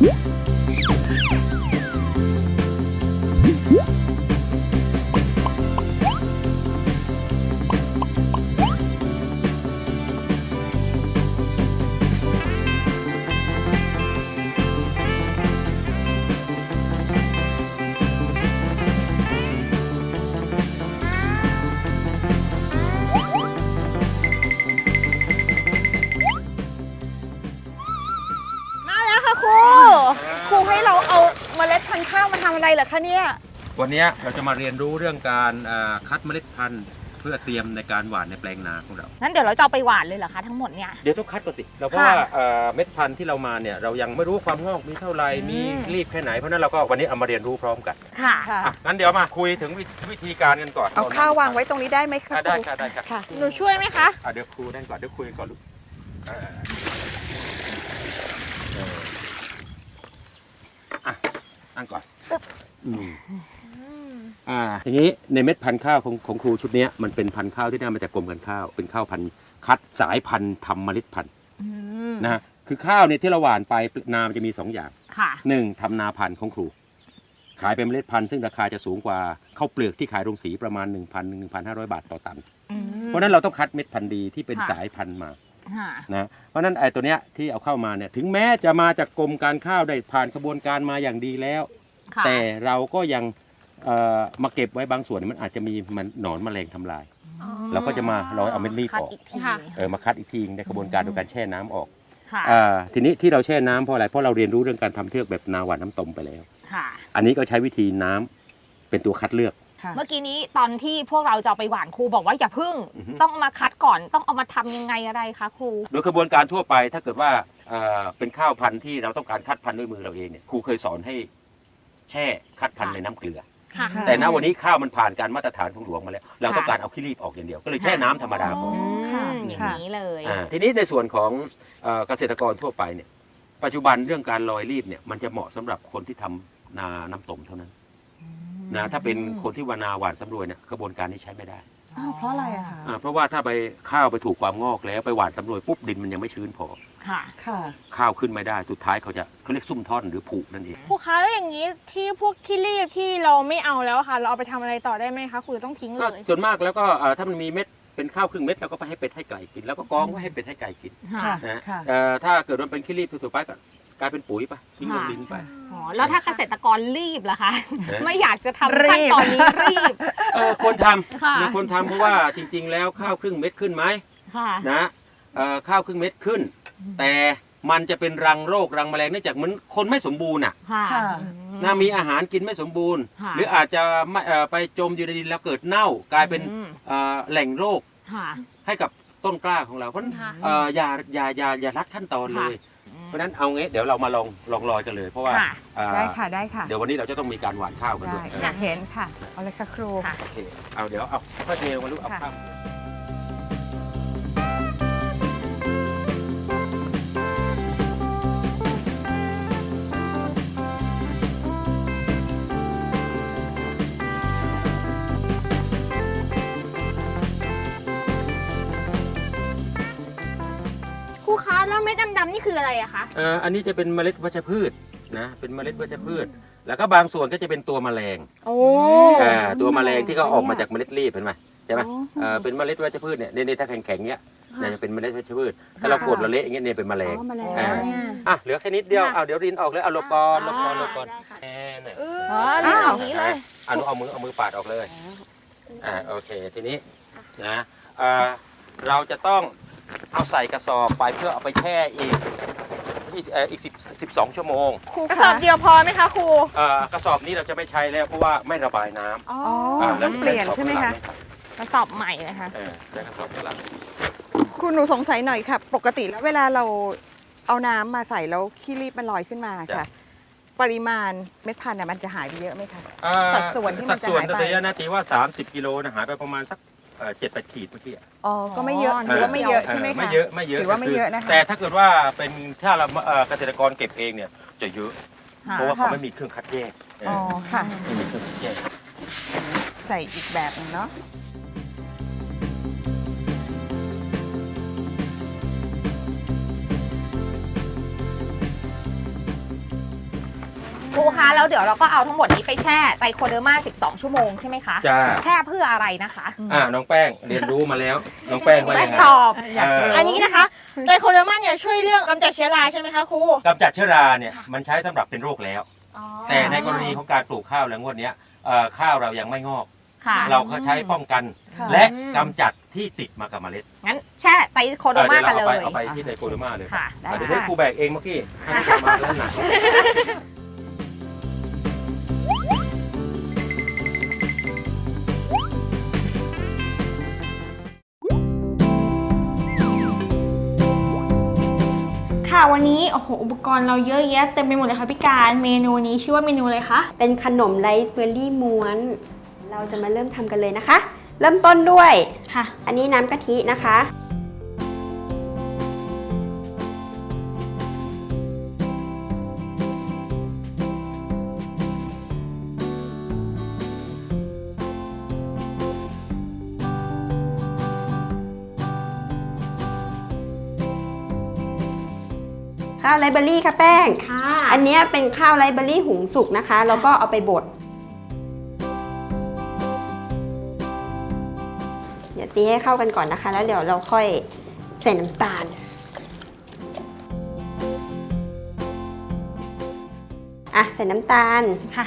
ม คะเนี่ยวันเนี้ยเราจะมาเรียนรู้เรื่องการอ่าคัดเมล็ดพันธุ์เพื่อเตรียมในการหว่านในแปลงนาของเรา งั้นเดี๋ยวเราจะเอาไปหวานเลยเหรอคะทั้งหมดเนี่ย เดี๋ยวต้องคัดก่อนสิเราเพราะค่ะว่าเอ่อเม็ดพันธุ์ที่เรามาเนี่ยเรายังไม่รู้ว่าความงอกมีเท่าไหร่อืม มีรีบแค่ไหนเพราะฉะนั้นเราก็วันนี้เอามาเรียนรู้พร้อมกันค่ะ ค่ะ อะงั้นเดี๋ยวมาคุยถึงวิวิธีการกันก่อนเอาข้าววางไว้ตรงนี้ได้ไหมคะอะได้ครูค่ะได้ค่ะค่ะหนูช่วยไหมคะอะเดี๋ยวครูนั่นก่อนเดี๋ยวคุยกันก่อนลูกอ่าเอออะนั่งก่อน อืมอ่าทีนี้ในเม็ดพันธุ์ข้าวของของครูชุดเนี้ยมันเป็นพันธุ์ข้าวที่ได้มาจากกรมการข้าว เป็นข้าวพันธุ์คัดสายพันธุ์ทำเมล็ดพันธุ์อืมนะฮะคือข้าวเนี่ยที่เราหว่านไปนามันจะมีสองอย่างค่ะหนึ่งทำนาพันธุ์ของครู ขายเป็นเมล็ดพันธุ์ซึ่งราคาจะสูงกว่าข้าวเปลือกที่ขายโรงสีประมาณ 1 0 0 0 1,500 บาทต่อตันอืมเพราะฉะนั้นเราต้องคัดเม็ดพันธุ์ดีที่เป็นค่ะสายพันธุ์มาค่ะนะเพราะฉะนั้นไอ้ตัวเนี้ยที่เอาเข้ามาเนี่ยถึงแม้จะมาจากกรมการข้าวได้ผ่านกระบวนการมาอย่างดีแล้ว ค่ะ แต่เราก็ยังเอ่อมาเก็บไว้บางส่วนมันอาจจะมีมันหนอนแมลงทำลายเราก็จะมาร้อยเอาเม็ดรีบคัดออกอีกทีค่ะ เออมาคัดอีกทีในกระบวนการโดยการแช่น้ำออกค่ะ อ่าทีนี้ที่เราแช่น้ำเพราะอะไรเพราะเราเรียนรู้เรื่องการทำเทือกแบบนาหวานน้ำตมไปแล้ว ค่ะ อันนี้ก็ใช้วิธีน้ำเป็นตัวคัดเลือก ค่ะ เมื่อกี้นี้ตอนที่พวกเราจะเอาไปหวานครูบอกว่าอย่าพึ่ง อือฮึ ต้องมาคัดก่อนต้องเอามาทำยังไงอะไรคะครู โดยกระบวนการทั่วไปถ้าเกิดว่าเอ่อเป็นข้าวพันธุ์ที่เราต้องการคัดพันธุ์ด้วยมือเราเองเนี่ยครูเคยสอนให้ แช่คัดพันธุ์ในน้ำเกลือ ค่ะ ค่ะ แต่ณวันนี้ข้าวมันผ่านการมาตรฐานของหลวงมาแล้ว เราค่ะต้องการเอาขี้รีบออกอย่างเดียว ก็เลยแช่น้ำธรรมดาพออืค่ะมอย่างค่ะ นี้เลย อ่าทีนี้ในส่วนของเอ่อเกษตรกรทั่วไปเนี่ยปัจจุบันเรื่องการลอยรีบเนี่ยมันจะเหมาะสำหรับคนที่ทำนาน้ำตมเท่านั้นนะถ้าเป็นคนที่วานาหวานสำรวยเนี่ยกระบวนการนี้ใช้ไม่ได้อ้าวเพราะอะไรอะคะ อ่าเพราะว่าถ้าไปข้าวไปถูกความงอกแล้วไปหวานสำรวยปุ๊บดินมันยังไม่ชื้นพอ ค่ะ ค่ะ ข้าวขึ้นไม่ได้สุดท้ายเขาจะเขาเรียกซุ่มท่อนหรือผุนั่นเอง ครูคะแล้วอย่างนี้ที่พวกที่รีบที่เราไม่เอาแล้วอะค่ะ เราเอาไปทำอะไรต่อได้ไหมคะครูหรือต้องทิ้งก็เลยส่วนมากแล้วก็เอ่อถ้ามันมีเม็ดเป็นข้าวครึ่งเม็ดเราก็ไปให้เป็ดให้ไก่กิน แล้วก็กองไว้ให้เป็ดให้ไก่กินค่ะค่ะนะค่ะ เอ่อถ้าเกิดมันเป็นขี้รีบทั่วๆไปก็กลายเป็นปุ๋ยไปทิ้งลงดินไป อ๋อแล้วถ้าเกษตรกรรีบล่ะคะ เอ๊ะ ไม่อยากจะทำรีขั้นบตอนนี้รีบ เออควรทค่ะำมีควรทำเพราะว่าจริง ๆ แล้วข้าวครึ่งเม็ดขึ้นไหมค่ะ นะเอ่อข้าวครึ่งเม็ดขึ้น แต่มันจะเป็นรังโรครังแมลงเนื่องจากมันคนไม่สมบูรณ์อะค่ะ ค่ะอืนะมีอาหารกินไม่สมบูรณ์ ค่ะ หรืออาจจะไม่เอ่อไปจมอยู่ในดินแล้วเกิดเน่า กลายเป็นอืม เอ่อแหล่งโรคค่ะ ให้กับต้นกล้าของเราเพราะฉะนั้นค่ะ เอ่ออย่าอย่าอย่าอย่ารัดขั้นตอนเลยเพราะฉะนั้นเอางี้เดี๋ยวเรามาลองลองลอยกันเลย เพราะว่าค่ะ เอ่อได้ค่ะได้ค่ะเดี๋ยววันนี้เราจะต้องมีการหว่านข้าวกันได้ด้วยเอออยากเห็นค่ะเอาเลยค่ะครู ค่ะ โอเคเอาเดี๋ยวเอาค่อยเทลงมาลูกเอาค่ะ ข้าว ครูคะแล้วเม็ดดำๆนี่คืออะไรอะคะเอ่ออันนี้จะเป็นเมล็ดวัชพืชนะเป็นเมล็ดวัชพืช แล้วก็บางส่วนก็จะเป็นตัวแมลงโอ้อ่าตัวแมลงที่เขาออกมาเนี่ยจากเมล็ดรีบเห็นไหมใช่ไหมอ๋อเอ่อเป็นเมล็ดวัชพืชเนี่ยนี่ๆถ้าแข็งๆเนี้ยค่ะน่าจะเป็นเมล็ดวัชพืชถ้าเรากดละเละอย่างเงี้ยเนี่ยเป็นแมลงอ๋อแมลงอ่าอะเหลือแค่นิดเดียวเอาเดี๋ยวรินออกเลยเอาหลบก่อนหลบก่อนหลบก่อนแค่นั้นเอออ๋อนี่อย่างนี้เลยอะหนูเอามือเอามือปาดออกเลย อ่าโอเคทีนี้นะเอ่อเราจะต้อง เอาใส่กระสอบไปเพื่อเอาไปแช่อีกยี่สิบเอ่ออีกสิบสิบสองชั่วโมงครูกระสอบเดียวพอไหมคะครู เอ่อกระสอบนี้เราจะไม่ใช้แล้วเพราะว่าไม่ระบายน้ำอ๋ออ๋ออ่าต้องเปลี่ยนใช่ไหมคะ กระสอบใหม่นะคะ เออใช้กระสอบข้างหลังคุณหนูสงสัยหน่อยค่ะ ปกติแล้วเวลาเราเอาน้ำมาใส่แล้วขี้รีบมันลอยขึ้นมาค่ะ ปริมาณเม็ดพันธุ์น่ะมันจะหายไปเยอะไหมคะเอ่อสัดส่วนที่มันจะสัดส่วนหายไป ตัวนี้นะตีว่า 30 กิโลนะหายไปประมาณสัก เจ็ดแปดขีดเมื่อกี้อ๋อ ก็ไม่เยอะอ๋อถือว่าไม่เยอะใช่ไหมไม่คะเยอะไม่เยอะถือว่าไม่เยอะนะคะ แต่ถ้าเกิดว่าเป็นถ้าเราเอ่อเกษตรกรเก็บเองเนี่ยจะเยอะค่ะเพราะว่าเขาค่ะไม่มีเครื่องคัดแยกเอออ๋อค่ะ ไม่มีเครื่องคัดแยก ใส่อีกแบบหนึงเนาะ ครูคะแล้วเดี๋ยวเราก็เอาทั้งหมดนี้ไปแช่ไตโคเดอร์มา12 ชั่วโมงใช่ไหมคะจ้า แช่เพื่ออะไรนะคะ อ่าน้องแป้งเรียนรู้มาแล้ว น้องแป้งว่าแป้ยังงไงตอบอยากรู้เอันนี้นะคะไตรโคเดอร์มาเนี่ยช่วยเรื่องกำจัดเชื้อราใช่ไหมคะครู กำจัดเชื้อราเนี่ยมันใช้สำหรับเป็นโรคแล้ว แต่ในกรณีของการปลูกข้าวแล้วงวดเนี้ยเอ่อข้าวเรายังไม่งอก ค่ะ เราก็ใช้ป้องกัน ค่ะ และกำจัดที่ติดมากับเมล็ดงั้นแช่ไตโคเดอร์มากันเลเดี๋วยเราเอาไปเอาไปที่ไดโคโดมาเลยค่ะได้อะเดี๋ยวค่ะให้ครูแบกเองเมื่อกี้ให้ครูมาแล้วหนัก ค่ะวันนี้โอ้โหอุปกรณ์เราเยอะแยะเต็มไปหมดเลยค่ะพี่การเมนูนี้ชื่อว่าเมนูอะไรคะเป็นขนมไรซ์เบอร์รี่ม้วน เราจะมาเริ่มทำกันเลยนะคะ เริ่มต้นด้วยค่ะ อันนี้น้ำกะทินะคะ ข้าวไรซ์เบอร์รี่ค่ะแป้ง ค่ะอันเนี้ยเป็นข้าวไรซ์เบอร์รี่หุงสุกนะคะ แล้วก็เอาไปบด เดี๋ยวตีให้เข้ากันก่อนนะคะ แล้วเดี๋ยวเราค่อยใส่น้ำตาล อะ ใส่น้ำตาล ค่ะ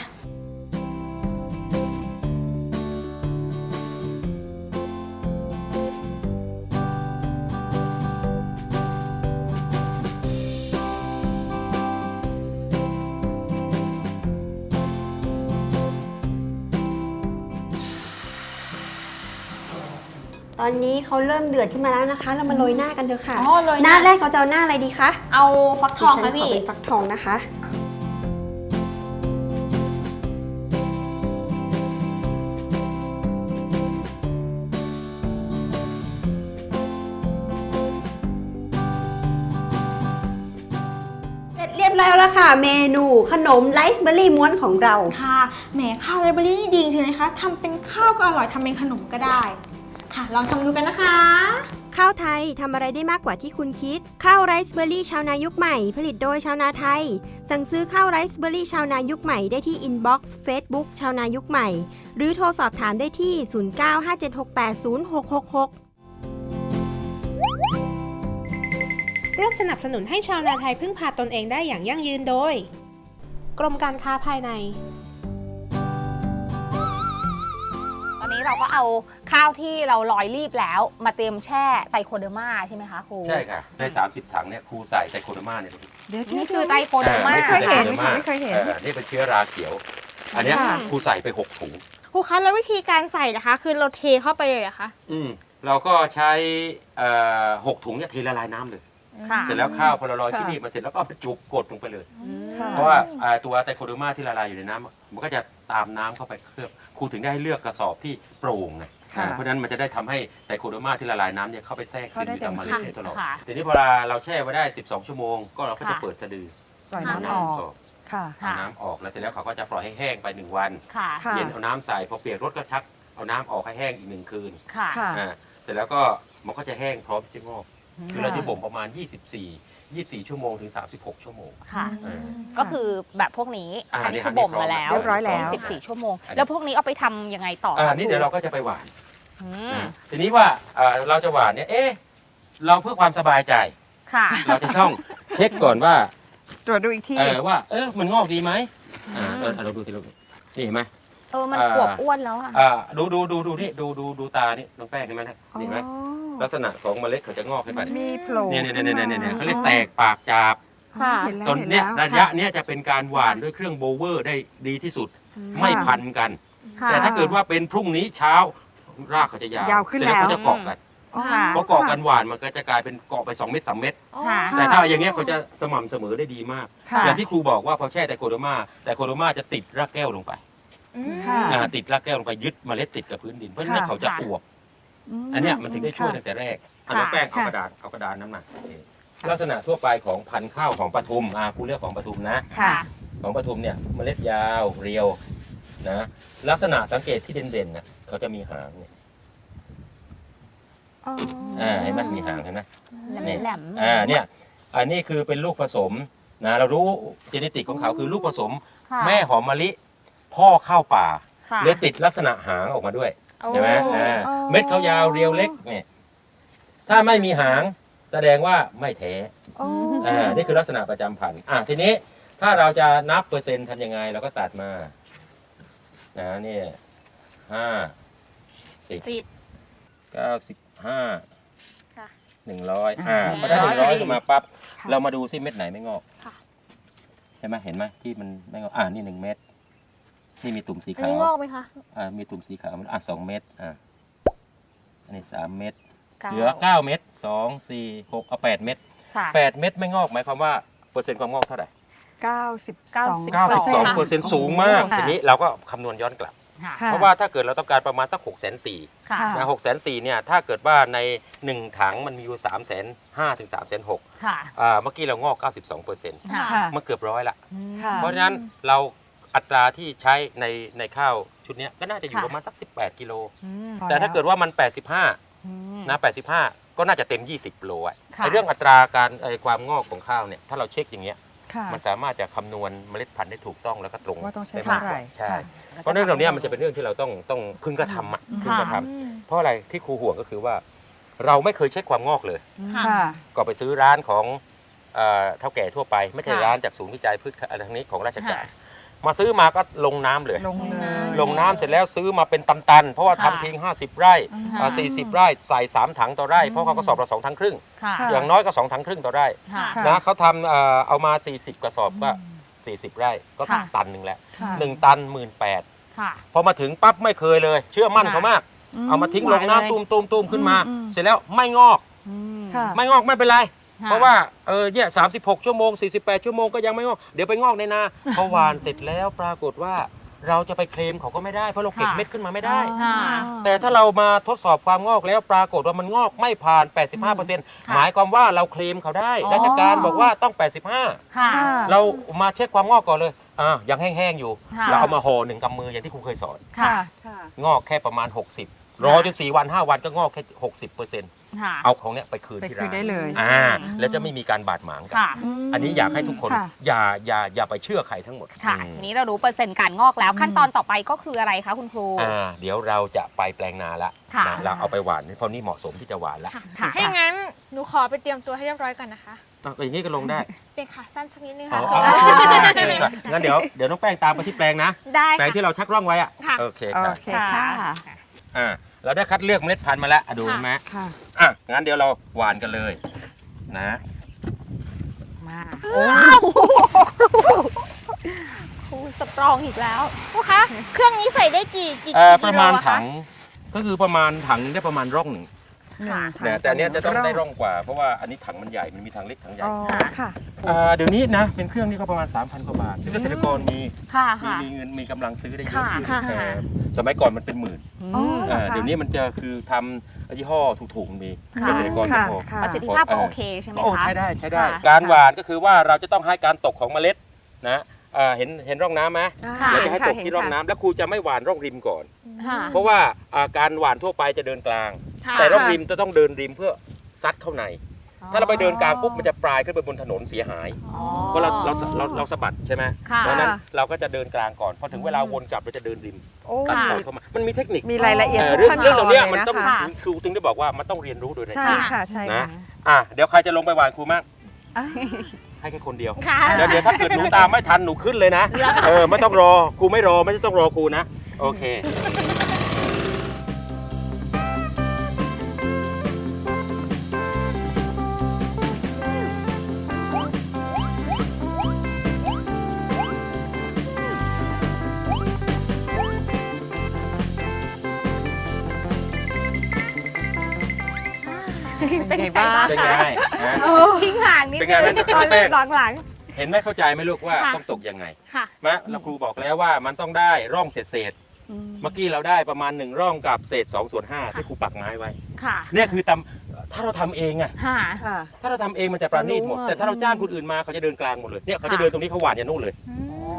อนนี้เขาเริ่มเดือดขึ้นมาแล้วนะคะ เรามาโรยหน้ากันเถอะค่ะ อ๋อโรยหหน้าน้าแรกเราจะเอาหน้าอะไรดีคะเอาฟักทองดิฉัค่ะนขอพี่ เป็นฟักทองนะคะ เสร็จเรียบร้อยแล้วค่ะ เมนูขนมไรซ์เบอร์รี่ม้วนของเรา ค่ะ แหมข้าวไรซ์เบอร์รี่นี่ดีจริงๆนะคะทำเป็นข้าวก็อร่อยทำเป็นขนมก็ได้ ค่ะ ลองทำดูกันนะคะ ข้าวไทยทำอะไรได้มากกว่าที่คุณคิด ข้าวไรซ์เบอร์รี่ชาวนายุคใหม่ ผลิตโดยชาวนาไทย สั่งซื้อข้าวไรซ์เบอร์รี่ชาวนายุคใหม่ได้ที่อินบ็อกซ์เฟซบุ๊กชาวนายุคใหม่ หรือโทรสอบถามได้ที่ 0957680666ร่วมสนับสนุนให้ชาวนาไทยพึ่งพาตนเองได้อย่างยั่งยืนโดย กรมการค้าภายใน นนี้เราก็เอาข้าวที่เราลอยรีบแล้ว มาเตรียมแช่ไตโคเดอร์มาใช่ไหมคะครูใช่ค่ะใน 30 ถังเนี่ยครูใส่ไดโคโดมาเนี่ยเดี๋ยวนี่คือไตโคเดอร์มาไม่เคยเห็นไดโดไม่เคยเห็นออนี่เป็นเชื้อราเขียว อันเนี้ยค่ะ ครูใส่ไป6ถุง ครูคะแล้ววิธีการใส่นะคะ คือเราเทเข้าไปเลยเหรอคะ อืมเราก็ใช้เอ่อหกถุงเนี่ยเทละลายน้ำเลย ค่ะ เสร็จแล้วข้าวพอเราลอยค่ะที่นี่มาเสร็จแล้วก็เอาไปจุกกดลงไปเลยค่ะ เพราะว่าอ่าตัวไตโคโดมาที่ละลายอยู่ในน้ำมันก็จะตามน้ำเข้าไปเคลือบ ครูถึงได้ให้เลือกกระสอบที่โปร่งไงค่ะอ่าเพราะฉะนั้นมันจะได้ทำให้ไตโคโดมาที่ละลายน้ำเนี่ยเข้าไปแทรกซึมอยู่ตามเมล็ดเข้าได้ได้ตลอดค่ะ ทีนี้พอเราแช่ไว้ได้ 12 ชั่วโมง ก็เราก็จะค่ะ เปิดสะดือปล่อยน้ำออกค่ะ เอาน้ำออกแล้วเสร็จแล้วเขาก็จะปล่อยให้แห้งไปหนึ่งวัน ค่ะ ค่ะ เย็นเอาน้ำใส่พอเปียกรถก็ชักเอาน้ำออกให้แห้งอีกหนึ่งคืนค่ะ ค่ะ อ่าเสร็จแล้วก็มันก็จะแห้งพร้อมที่จะงอก คือเราจะบ่มประมาณ 24 24 ชั่วโมงถึง 36 ชั่วโมง ค่ะ เออ ก็คือแบบพวกนี้อ่าอันนี้นี่คือฮะบ่มนี่พร้อมมาแล้วเรียบร้อยแล้ว 14 ชั่วโมง อันนี้ แล้วพวกนี้เอาไปทำยังไงต่ออ่าคะนี่ครูเดี๋ยวเราก็จะไปหวานอืมนะทีนี้ว่าเอ่อเราจะหวานเนี่ยเอ๊ะเราเพื่อความสบายใจ ค่ะ เราจะต้องเช็คก่อนว่า ตรวจดูอีกที เออว่าเออมันงอกดีไหมอ่าเออเราดูทีละนี่เห็นไหม เออมันอ่า ขวบอ้วนแล้วอะ อ่าดูดูดูดูนี่ดูดูดูตานี่น้องแป้งเห็นไหมนะอ๋อเห็นไหม ลักษณะของเมล็ดเขาจะงอกขึ้นไปมีโผล่เนี่ยเนี่ยเนี่ยเนี่ยเนี่ยขึ้เขานเรียกมาแตกปากจาบค่ะ เห็นแล้วตอนเห็นเนี้ยแล้วระยะค่เนี้ยจะเป็นการหวานด้วยเครื่องโบเวอร์ได้ดีที่สุดะ ไม่พันกัน ค่ะ แต่ถ้าเกิดว่าเป็นพรุ่งนี้เช้ารากเขาจะยาวยาวขึ้นเสร็จแล้วแล้วเขาจะเกาะกันอ๋อค่ะ พอเกาะกันหวานมันก็จะกลายเป็นเกาะไป2เม็ด3เม็ดค่ะค่ะ แต่ถ้าอย่างเงี้ยเขาจะสม่ำเสมอได้ดีมาก ค่ะ อย่างที่ครูบอกว่าพอแช่ไตโคโดมา แต่โคโดมาจะติดรากแก้วลงไปค่ะ อ่าติดรากแก้วลงไปยึดเมล็ดติดกับพื้นดิน เพราะฉะนั้นค่ะ เขาจะอวบ อันเนี้ยมันถึงได้ช่วยตั้งแต่แรกอันน้องแป้งเอาค่ะกระดานเอากระดานน้ำหนักนี่ลักษณะทั่วไปของพันธุ์ข้าวของปทุมอ่าครูเลือกของปทุมนะ ค่ะ ของปทุมเนี่ยเมล็ดยาวเรียวนะลักษณะสังเกตที่เด่นๆนะเขาจะมีหางเนี่ยอ๋ออ่าเห็นไหมมีหางเห็นไหมนี่แหลมๆอ่าเนี่ยอันนี้คือเป็นลูกผสมนะเรารู้เจเนติกของเขาคือลูกผสม ค่ะแม่หอมมะลิ พ่อเข้าป่าค่ะ เลยติดลักษณะหางออกมาด้วยโอ้ ใช่ไหมอ่าอ๋อ เม็ดเขายาวเรียวเล็กเนี่ยถ้าไม่มีหางแสดงว่าไม่แท้โอ้อ่านี่คือลักษณะประจำพันธุ์อะทีนี้ถ้าเราจะนับเปอร์เซ็นต์ทำยังไงเราก็ตัดมานะนี่ห้าสิบสิบ เก้าสิบห้าค่ะหนึ่งร้อยอ่าพอได้หนึ่งร้อยขึ้นมาปั๊บเรามาดูซิเม็ดไหนไม่งอกค่ะ ใช่ไหมเห็นไหมที่มันไม่งอกอ่านี่หนึ่งเม็ด นี่มีตุ่มสีอันขาวนี้งอกไหมคะอ่ามีตุ่มสีขาวมันอะสองเม็ดอ่าอันนี้สามเม็ดก้าเหลือเก้าเม็ดสองสี่หกเอาแปดเม็ดค่ะ แปดเม็ดไม่งอกหมายความว่าเปอร์เซ็นต์ความงอกเท่าไหร่เก้าสิบสองเก้าสิบสอง92เปอร์เซ็นต์สูงมากค่ะ ทีนี้เราก็คำนวณย้อนกลับ ค่ะค่ะเพราะว่าถ้าเกิดเราต้องการประมาณสัก6กแสนสี่ ค่ะ ค่ะนะหกแสนสี่เนี่ยถ้าเกิดว่าใน 1 ถังมันมีอยู่3ามแสนห้าถึงสามแสนหกค่ะอ่าเมื่อกี้เรางอก 92เปอร์เซ็นต์ค่ะ ค่ะ มันเกือบร้อยละ ค่ะ เพราะฉะนั้นเรา อัตราที่ใช้ในในข้าวชุดเนี้ยก็น่าจะอยู่ค่ะ ประมาณสัก 18 กิโล อืม พอแต่ถ้าแล้วเกิดว่ามัน 85อืม นะ85 ก็น่าจะเต็ม 20 โลอะค่ะ ไอ้เรื่องอัตราการไอ้ความงอกของข้าวเนี่ยถ้าเราเช็คอย่างเงี้ยค่ะ มันสามารถจะคำนวณเมล็ดพันธุ์ได้ถูกต้องแล้วก็ตรงว่าต้องใช้ด้มกเท่าไหร่ใช่ค่ะ เพราะเรื่องเหล่านี้มันจะเป็นเรื่องที่เราต้องต้องพึงกระทำอะพึงกระทำเพราะอะไรที่ครูห่วงก็คือว่า เราไม่เคยเช็คความงอกเลย ค่ะค่ะก็ไปซื้อร้านของเอ่อเท่าแก่ทั่วไป ไม่ใช่ค่ะร้านจากศูนย์วิจัยพืชอะไรทั้งนี้ของราชการค่ะ มาซื้อมาก็ลงน้ำเลย ลงเลย ลงน้ำเสร็จแล้วซื้อมาเป็นตันๆ เพราะว่าค่ะทำทิ้ง50 ไร่ค่ะอ่า40 ไร่ใส่ 3 ถังต่อไร่ เพราะเขาก็สอบละสองถังครึ่ง ค่ะค่ะ อย่างน้อยก็ 2 ถังครึ่งต่อไร่ค่ะ ค่ะ นะเขาทำเอ่อเอามา 40 กระสอบก็ 40 ไร่ก็ค่ะ ตันหนึ่งแล้วค่ะ หนึ่งตันหมื่นแปดค่ะ พอมาถึงปั๊บไม่เคยเลย เชื่อมั่นค่ะเขามาก เอามาทิ้งหลวานงเลย น้ำตุ้มตุ้มตุ้มขึ้นมาอืมอืมเสร็จแล้วไม่งอก อืม ค่ะ ไม่งอกไม่เป็นไร ค่ะ เพราะว่าเออเนี่ยสามสิบหกชั่วโมง 48 ชั่วโมงก็ยังไม่งอก เดี๋ยวไปงอกในนาพอหวานเสร็จแล้วปรากฏว่าเราจะไปเคลมเขาก็ไม่ได้เพราะเราเก็บค่ะ เม็ดขึ้นมาไม่ได้ ค่ะ แต่ถ้าเรามาทดสอบความงอกแล้วปรากฏว่ามันงอกไม่ผ่าน 85%หมายความว่าเราเคลมเขาได้ อ๋อ ราชการบอกว่าต้อง 85 ค่ะค่ะเรามาเช็คความงอกก่อนเลยอ่ายังแห้งๆอยู่ ค่ะ เราเอามาห่อหนึ่งกำมืออย่างที่ครูเคยสอน ค่ะค่ะงอกแค่ประมาณ 60 รอจน4วัน 5 วันก็งอกแค่ 60เปอร์เซ็นต์ ค่ะเอาของเนี้ยไปคืนไปที่คืร้านนได้เลยอ่าแล้วจะไม่มีการบาดหมางกัน ค่ะอันนี้อยากให้ทุกคนค่ะอย่าอย่าอย่าไปเชื่อใครทั้งหมดค่ะอืมทีนี้เรารู้เปอร์เซ็นต์การงอกแล้ว ขั้นตอนต่อไปก็คืออะไรคะคุณครู อ่าเดี๋ยวเราจะไปแปลงนาละค่ะ นะเราเอาไปหวานเพราะนี่เหมาะสมที่จะหวานละค่ะ ถ้าอย่างนั้น หนูขอไปเตรียมตัวให้เรียบร้อยก่อนนะคะ อะอย่างนี้ก็ลงได้เป็นขาสั้นสักนิดนึงอ๋อค่ะเอาเอาเชิญค่ะเชิญค่ะงั้นเดี๋ยวเดี๋ยวน้องแป้งตามไปที่แปลงนะ ได้แปลงค่ะ ที่เราชักร่องไว้อะค่ะ โอเคโอค่ะเคค่ะอ่า เราได้คัดเลือกเมล็ดพันธุ์มาแล้วอะดูเห็นไหมค่ะ อะงั้นเดี๋ยวเราหวานกันเลยนะมาครูสตรองอีกแล้วครูคะ เครื่องนี้ใส่ได้กี่กี่เอ่อกี่ปกิระโลมาณอะคะถังก็คือประมาณถังได้ประมาณร่องหนึ่ง ค่ะนะแต่อันเนี้ยจะต้องได้ร่องกว่า เพราะว่าอันนี้ถังมันใหญ่ มันมีถังเล็กถังใหญ่อ๋อค่ะ อ่าเดี๋ยวนี้นะเป็นเครื่องนี่ก็ประมาณ 3,000กว่าบาทที่เกษตรกรมีค่ะมีค่ะ มีเงินมีกำลังซื้อได้เยอะค่ะขึ้นค่ะเออสมัยก่อนมันเป็นหมื่นอ๋ออ่าค่ะเดี๋ยวนี้มันจะคือทำยี่ห้อถูกๆมันมีค่ะ เกษตรกรค่ะก็พอ ค่ะ ประสิทธิภาพก็โอเคใช่ไหมโอ้คะ ใช้ได้ใช้ได้ ค่ะ การหวานก็คือว่าเราจะต้องให้การตกของเมล็ดนะอ่าเห็นเห็นร่องน้ำไหมค่ะ เราจะให้ค่ะตกที่ร่องน้ำแล้วครูจะไม่หวานร่องริมก่อน ค่ะ เพราะว่าอ่าการหวานทั่วไปจะเดินกลาง ค่ะแต่ร่องริมจะต้องเดินริมเพื่อซัดเข้าใน ถ้าเราไปเดินกลางปุ๊บมันจะปลายขึ้นไปบนถนนเสียหาย อ๋อ เพราะเราเราเราเราสะบัดใช่ไหมค่ะเพราะฉะนั้นเราก็จะเดินกลางก่อนพอถึงเวลาวนกลับเราจะเดินริมโอ้ตัดค่ะโคนเข้ามา มันมีเทคนิคมีรายละเอียดเอ่ทุอกเรื่องขั้นเรื่องตตอรนงเนี้ยเลยมันนะต้องคะครูถึงได้บอกว่ามันต้องเรียนรู้โดยในใช่ชีวิตค่ะใช่นะค่ะอะเดี๋ยวใครจะลงไปหวานครูมั่งอะให้แค่คนเดียว ค่ะแล้วเดี๋ยวถ้าเกิดหนูตามไม่ทันหนูขึ้นเลยนะ เออไม่ต้องรอครูไม่รอไม่ต้องรอครูนะ โอเค เป็นไงบ้างเป็นไงฮะ ทิ้งห่างนิดเป็นนึไงงบ้างตอนแป้งหลัง เห็นไหมเข้าใจไหมลูกว่าค่ะ ต้องตกยังไงค่ะ มะแล้วครูบอกแล้วว่ามันต้องได้ร่องเศษเศษๆเมื่อกี้เราได้ประมาณหนึ่งร่องกับเศษ2ส่วน5ที่ครูปักไม้ไว้ๆค่ะเนี่ยคือตำถ้าเราทำเองอะค่ะ ค่ะ ถ้าเราทำเองมันจะประณีตหมดรู้อะแต่ถ้าเราจ้างคนอื่นมาเขาจะเดินกลางหมดเลยเนี่ยเขาจะค่ะ เดินตรงนี้เขาหวานยันนู่นเลย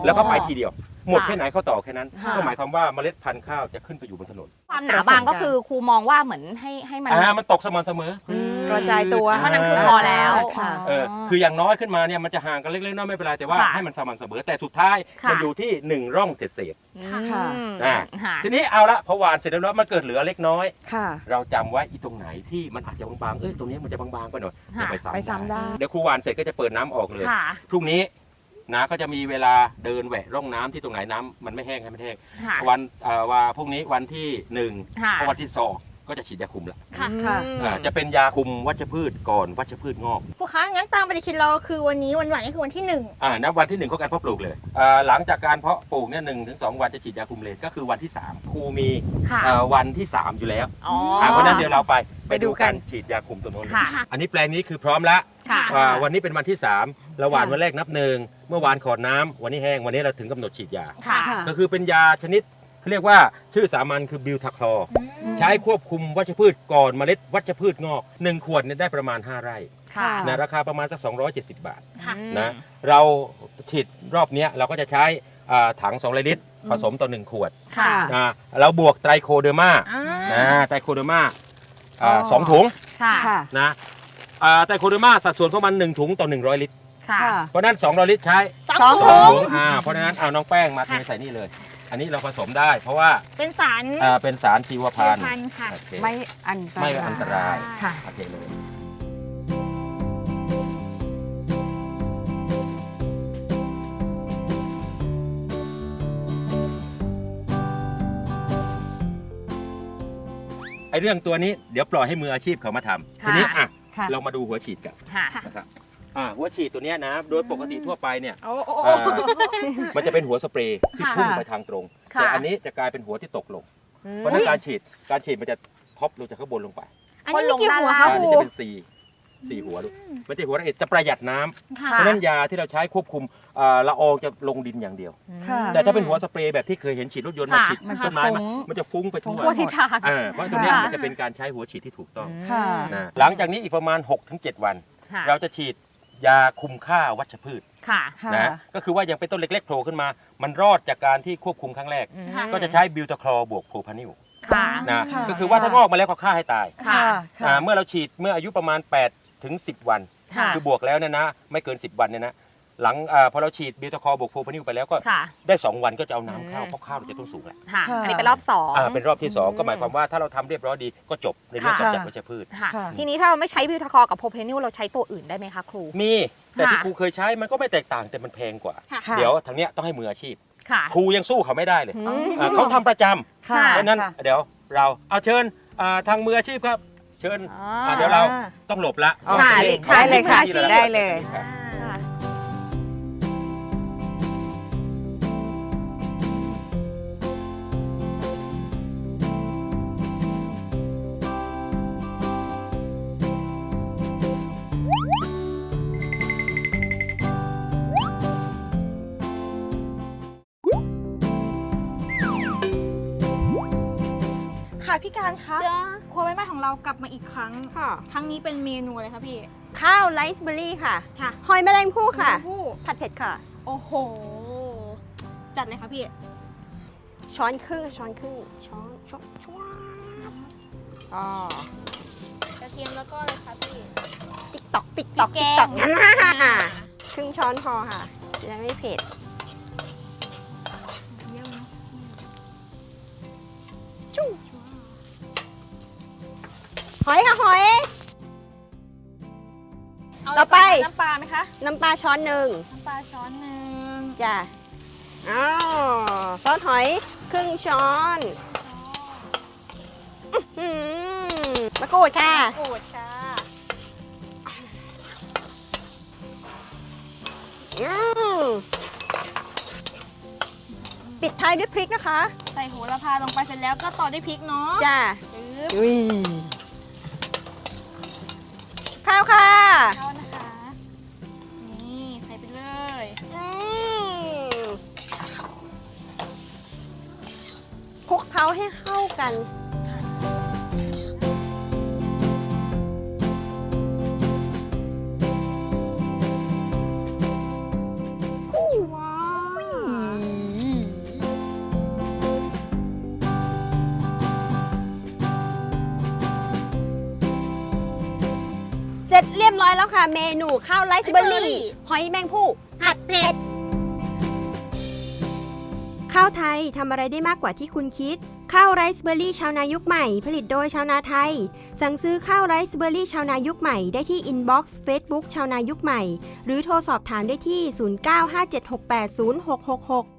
แล้วก็ไปทีเดียว หมดแค่ไหนเขาต่อแค่นั้นค่ะ ก็หมายความว่าเมล็ดพันธุ์ข้าวจะขึ้นไปอยู่บนถนนความหนาบางก็คือครูมองว่าเหมือนให้ให้มัน อ่ามันตกสม่ำเสมออมกระจายตัวเท่านั้นคือพอแล้ว ค่ะ เออคืออย่างน้อยขึ้นมาเนี่ยมันจะห่างกันเล็กๆน้อยๆไม่เป็นไรแต่ว่าค่ะให้มันสม่ำเสมอแต่สุดท้ายค่ะ มันอยู่ที่หนึ่งร่องเศษ ค่ะอืมอ่า ค่ะ ๆทีนี้เอาละพอหวานเสร็จแล้วมันเกิดเหลือเล็กน้อย ค่ะ เราจำไว้อีตรงไหนที่มันอาจจะบางๆเอ้ยตรงนี้มันจะบางๆไปหน่อยค่ะเดี๋ยวไปซ้ำไปซ้ำได้ เดี๋ยวครูหวานเสร็จก็จะเปิดน้ำออกเลยค่ะ พรุ่งนี้ นะก็จะมีเวลาเดินแหวะร่องน้ำที่ตรงไหนน้ำมันไม่แห้งให้มันแห้งค่ะ วันเอ่อว่าพรุ่งนี้วันที่หนึ่งค่ะ พอวันที่สองก็จะฉีดยาคุมละค่ะ ค่ะ อืม อ่าจะเป็นยาคุมวัชพืชก่อนวัชพืชงอกครูคะงั้นตามปฏิทินเราคือวันนี้วันหวานก็คือวันที่หนึ่งอ่านับวันที่หนึ่งของการเพาะปลูกเลยอ่าหลังจากการเพาะปลูกเนี่ยหนึ่งถึงสองวันจะฉีดยาคุมเลนก็คือวันที่สามครูมีค่ะเอ่อวันที่สามอยู่แล้วอ๋ออ่าเพราะฉะนั้นเดี๋ยวเราไปไปดูกัน ฉีดยาคุมตัวโน้นค่ะ อันนี้แปลงนี้คือพร้อมแล้วค่ะ อ่าวันนี้เป็นวันที่ 3 เราหวานวันแรกนับหนึ่งเมื่อวานขอดน้ำวันนี้แห้งวันนี้เราถึงกำหนดฉีดยา ค่ะ ค่ะ ก็คือเป็นยาชนิดเขาเรียกว่าชื่อสามัญคือบิวทาคลอร์ใช้ควบคุมวัชพืชก่อนเมล็ดวัชพืชงอก 1 ขวดเนี่ยได้ประมาณ 5 ไร่ค่ะนะราคาประมาณสัก 270 บาทค่ะ นะเราฉีดรอบเนี้ยเราก็จะใช้อ่าถัง2ลิตร ผสมต่อ 1 ขวดค่ะนะเราบวกไตรโคเดอร์มาอ่า นะไตรโคเดอร์มาอ่าอ๋อสองถุงค่ะ ค่ะ นะอ่าไตรโคเดอร์มาสัดส่วนของมัน1ถุงต่อ 100 ลิตร ค่ะค่ะ เพราะฉะนั้น200ลิตรใช้สองสองถุถุงงอ่าเพราะฉะนั้นเอาน้องแป้งมาเทใส่นี่เลย อันนี้เราผสมได้เพราะว่าเป็นสารอ่าเป็นสารชีวพันธุ์พันธุ์ค่ะ โอเคไม่อันตรายไม่อันตรายค่ะ โอเคเลย ไอเรื่องตัวนี้เดี๋ยวปล่อยให้มืออาชีพเขามาทำค่ะทีนี้อะ ค่ะ เรามาดูหัวฉีดกันค่ะ นะครับ อ่าหัวฉีดตัวเนี้ยนะโดยปกติทั่วไปเนี่ยโอ้โอ้ อ่า มันจะเป็นหัวสเปรย์ที่ค่ะพุ่งไปทางตรง ค่ะ แต่อันนี้จะกลายเป็นหัวที่ตกลง เพราะฉะนั้นการฉีดการฉีดมันจะท็อปลงจากข้างบนลงไปอันนี้มีกี่หัวครัคะบอันครู นี้จะเป็นสี่สี่หัวลูกมันจะหัวละเอียดจะประหยัดน้ำค่ะเพราะฉะนั้นยาที่เราใช้ควบคุมอ่าละอองจะลงดินอย่างเดียว ค่ะ แต่ถ้าเป็นหัวสเปรย์แบบที่เคยเห็นฉีดรถยนต์มาค่ะฉีดมันจะต้นไม้ฟุ้มันงมันจะฟุ้งไปทั่วทั่วทิศทางเออเพราะตัวเนี้ยค่ะ มันจะเป็นการใช้หัวฉีดที่ถูกต้องค่ะ นะหลังจากนี้อีกประมาณ 6-7 วัน ค่ะ เราจะฉีด ยาคุมค่าวัชพืชค่ะ ค่ะนะก็คือว่ายังเป็นต้นเล็กๆโผล่ขึ้นมา มันรอดจากการที่ควบคุมครั้งแรกค่ะ ก็จะใช้บิวตาคลอบวกโพรพานิลค่ะ นะค่ะ ก็คือว่าถ้างอกมาแล้วก็ฆ่าให้ตายค่ะ ค่ะ อ่าเมื่อเราฉีดเมื่ออายุประมาณ8ถึง10 วัน ค่ะ คือบวกแล้วเนี่ยนะ ไม่เกิน 10 วันเนี่ยนะ หลังอาพอเราฉีดบิวตาคลอบวกโพรพานิลไปแล้วก็ค่ะ ได้2วันก็จะเอาน้ำเข้าอืม เพราะข้าวเราจะต้องสูงแล้วค่ะ ค่ะ อันนี้เป็นรอบสอง อ่าเป็นรอบที่2ก็หมายความว่าถ้าเราทำเรียบร้อยดีก็จบในเรื่องค่ะกำจัดวัชพืช ค่ะ ค่ะ ทีนี้ถ้าเราไม่ใช้บิวทาคอร์กับโพเพนิลเราใช้ตัวอื่นได้ไหมคะครู มี แต่ที่ค่ะ ครูเคยใช้มันก็ไม่แตกต่างแต่มันแพงกว่า ค่ะ เดี๋ยวทางเนี้ยต้องให้มืออาชีพ ค่ะครูยังสู้เขาไม่ได้เลยอืม อ่าเขาทำประจำค่ะ เพราะฉะนั้นค่ะเดี๋ยวเราเอาเชิญอ่าทางมืออาชีพครับ เชิญอ่า อ่าเดี๋ยวเราต้องหลบละโอเคค่ะได้เลยค่ะที่ราได้เลยครั กลับมาอีกครั้ง ค่ะ ครั้งนี้เป็นเมนูอะไรคะพี่ ข้าวไรซ์เบอร์รี่ค่ะ ค่ะหอยแมลงภู่ค่ะผู้ผัดเผ็ดค่ะ โอ้โห จัดเลยค่ะพี่ ช้อนครึ่งช้อนครึ่งช้อนช้อนช้อนอ๋อกระเทียมแล้วก็อะไรคะพี่ ติ๊กตอกติ๊กตอกพริติ๊กกแกตองกครึ่งช้อนพอค่ะจะได้ไม่เผ็ด หอยค่ะหอยเอาต่อไป น้ำปลาไหมคะ น้ำปลาช้อนหนึ่งน้ำปลาช้อนหนึ่งจ้ะอ้าวซอสหอยครึ่งช้อนอื้อหือมะกรูดค่ะ โกูดค่ะอืมปิดท้ายด้วยพริกนะคะ ใส่โหระพาลงไปเสร็จแล้วก็ต่อด้วยพริกเนาะจ้ะปึ๊บอุ้ย ข้าวค่ะเข้านะคะ นี่ใส่ไปเลยอืมคลุกเคล้าให้เข้ากัน เมนูข้าวไรซ์เบอร์รี่หอยแมงผู้ผัดเผ็ด ข้าวไทยทำอะไรได้มากกว่าที่คุณคิด ข้าวไรซ์เบอร์รี่ชาวนายุคใหม่ ผลิตโดยชาวนาไทย สั่งซื้อข้าวไรซ์เบอร์รี่ชาวนายุคใหม่ได้ที่อินบ็อกซ์เฟซบุ๊กชาวนายุคใหม่ หรือโทรสอบถามได้ที่ 0957680666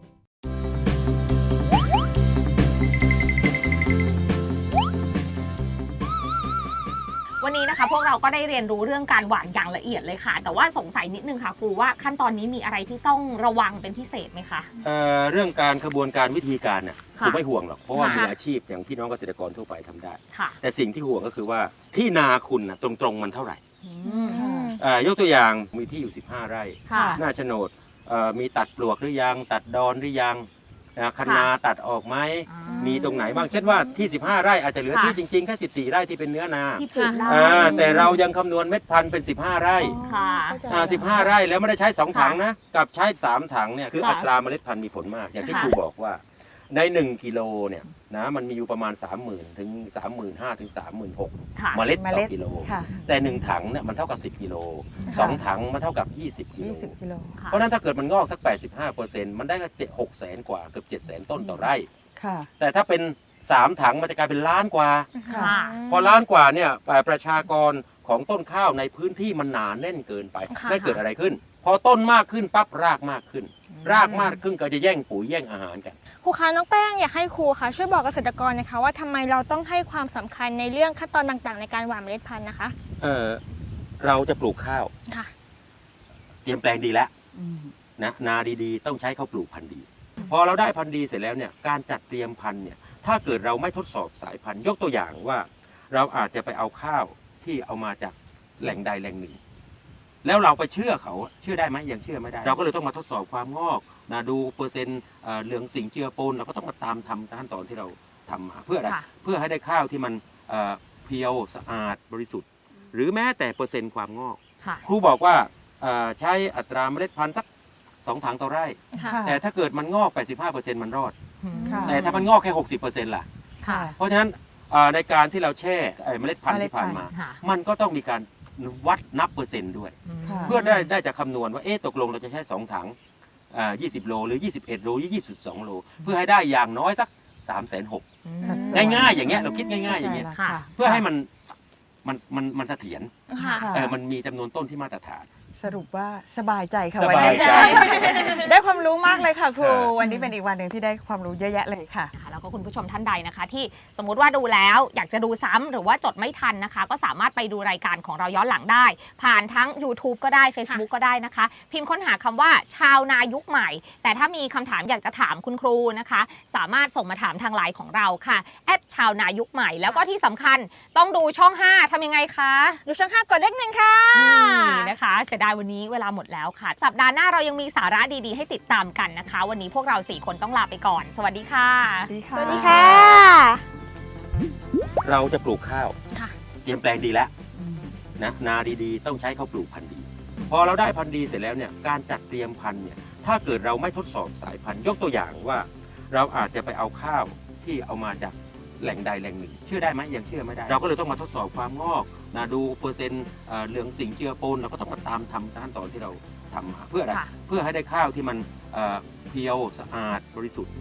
วันนี้นะคะ พวกเราก็ได้เรียนรู้เรื่องการหวานอย่างละเอียดเลยค่ะ แต่ว่าสงสัยนิดนึงค่ะครูว่าขั้นตอนนี้มีอะไรที่ต้องระวังเป็นพิเศษไหมคะ เอ่อเรื่องการขบวนการวิธีการเนี่ยค่ะผมไม่ห่วงหรอกเพราะว่าค่ะมีอาชีพอย่างพี่น้องเกษตรกรทั่วไปทำได้ ค่ะแต่สิ่งที่ห่วงก็คือว่าที่นาคุณนะตรงๆมันเท่าไหร่อืม เอ่อยกตัวอย่างมีที่อยู่ 15 ไร่ ค่ะ หน้าโฉนดเอ่อมีตัดปลวกหรือยัง ตัดดอนหรือยัง นะคันนาตัดออกไหมอ่ามีตรงไหนบ้างเช่นว่าที่ 15 ไร่อาจจะเหลือค่ะ ที่จริงๆแค่14 ไร่ที่เป็นเนื้อนาที่ปลูกได้ อ่าแต่เรายังคำนวณเม็ดพันธุ์เป็น 15 ไร่ค่ะอ่า15 ไร่แล้วไม่ได้ใช้2ค่ะถังนะกับใช้ 3 ถังเนี่ยคือค่ะอัตราเมล็ดพันธุ์มีผลมาก อย่างที่ค่ะ ครูบอกว่า ใน 1กิโลเนี่ยนะมันมีอยู่ประมาณ 30,000 ถึง 35,000 ถึง 36,000ค่ะเมล็ดเมต่ล็อดกิโล ค่ะ แต่ 1 ถังเนี่ยมันเท่ากับ 10 กิโล ค่ะ2 ถังมันเท่ากับ 20 กิโล 20กิโล ค่ะ เพราะฉะนั้นถ้าเกิดมันงอกสัก 85%มันได้ก็6 0 0 0 0กว่าเกือบ7 0 0 0 0ต้นต่อไร่ ค่ะ แต่ถ้าเป็น 3 ถังมันจะกลายเป็นล้านกว่า ค่ะ พอล้านกว่าเนี่ยเอ่อประชากรของต้นข้าวในพื้นที่มันหนาแน่นเกินไปค่ะ ได้เกิดอะไรขึ้น พอต้นมากขึ้นปั๊บรากมากขึ้น รากมากขึ้นก็จะแย่งปุ๋ยแย่งอาหารกัน ครูคะน้องแป้งอยากให้ครูคะช่วยบอกเกษตรกรนะคะว่าทำไมเราต้องให้ความสำคัญในเรื่องขั้นตอนต่างๆ ในการหว่านเมล็ดพันธุ์นะคะ เออเราจะปลูกข้าว ค่ะ เตรียมแปลงดีแล้วอืมนะนาดีๆ ต้องใช้ข้าวปลูกพันธุ์ดี พอเราได้พันธุ์ดีเสร็จแล้วเนี่ยการจัดเตรียมพันธุ์เนี่ยถ้าเกิดเราไม่ทดสอบสายพันธุ์ยกตัวอย่างว่า เราอาจจะไปเอาข้าวที่เอามาจากแหล่งใดแหล่งหนึ่ง แล้วเราไปเชื่อเขาเชื่อได้ไหมยังเชื่อไม่ได้ เราก็เลยต้องมาทดสอบความงอกนะดูเปอร์เซ็นต์ เอ่อเหลืองสิงเจือปนเราก็ต้องมาตามทำขั้นตอนที่เราทำมาเพื่ออะไรค่ะ เพื่อให้ได้ข้าวที่มันเอ่อเพียวสะอาดบริสุทธิ์ หรือแม้แต่เปอร์เซ็นต์ความงอก ค่ะครูบอกว่าเอ่อใช้อัตราเมล็ดพันธุ์สักสองถังต่อไร่ ค่ะ แต่ถ้าเกิดมันงอก 85%มันรอด ค่ะ แต่ถ้ามันงอกแค่ 60%ล่ะ ค่ะเพราะฉะนั้นเอ่อในการที่เราแช่ไอ้เมล็ดพันธุ์ที่ผ่านมา ค่ะมันก็ต้องมีการวัดนับเปอร์เซ็นต์ด้วยค่ะเพื่อได้ได้จะคำนวณว่าเอ๊ะตกลงเราจะใช้2ถัง อ่า20โลหรือ 21 โลหรือ 22 โล เพื่อให้ได้อย่างน้อยสัก 3 6 0 0สัดส่วน0ง่ายๆอย่างเงี้ยเราคิดง่ายๆอย่างเงี้ยค่ะ เพื่อให้มันมันมันมันเสถียรค่ะค่ะเออมันมีจำนวนต้นที่มาตรฐาน สรุปว่าสบายใจค่ะสวันบายนี้ ใจ ได้ความรู้มากเลยค่ะครูค่ะวันนี้เป็นอีกวันหนึ่งที่ได้ความรู้เยอะแยะเลยค่ะ ค่ะแล้วก็คุณผู้ชมท่านใดนะคะ ที่สมมุติว่าดูแล้วอยากจะดูซ้ำหรือว่าจดไม่ทันนะคะ ก็สามารถไปดูรายการของเราย้อนหลังได้ ผ่านทั้ง YouTube ก็ได้ Facebook ก็ได้นะคะ พิมพ์ค้นหาคำว่าชาวนายุคใหม่ แต่ถ้ามีคำถามอยากจะถามคุณครูนะคะ สามารถส่งมาถามทางไลน์ของเราค่ะแอดชาวนายุคใหม่ แล้วก็ที่สำคัญต้องดูช่อง 5ทำยังไงคะ ดูช่องห้ากดเลขหนึ่งค่ะ นี่นะคะเสียดายวันนี้เวลาหมดแล้วค่ะ สัปดาห์หน้าเรายังมีสาระดีๆ ให้ติดตามกันนะคะ วันนี้พวกเราสี่คนต้องลาไปก่อนสวัสดีค่ะสวัสดีค่ะ สวัสดีค่ะ เราจะปลูกข้าวค่ะ เตรียมแปลงดีแล้วอืมนะนาดีๆ ต้องใช้ข้าวปลูกพันธุ์ดี พอเราได้พันธุ์ดีเสร็จแล้วเนี่ยการจัดเตรียมพันธุ์เนี่ยถ้าเกิดเราไม่ทดสอบสายพันธุ์ยกตัวอย่างว่า เราอาจจะไปเอาข้าวที่เอามาจากแหล่งใดแหล่งหนึ่ง เชื่อได้ไหมยังเชื่อไม่ได้ เราก็เลยต้องมาทดสอบความงอก นะดูเปอร์เซ็นต์เอ่อเหลืองสิงเจือปนเราก็ต้องมาตามทำขั้นตอนที่เราทำมาเพื่ออะไรค่ะ เพื่อให้ได้ข้าวที่มันเอ่อเพียวสะอาดบริสุทธิ์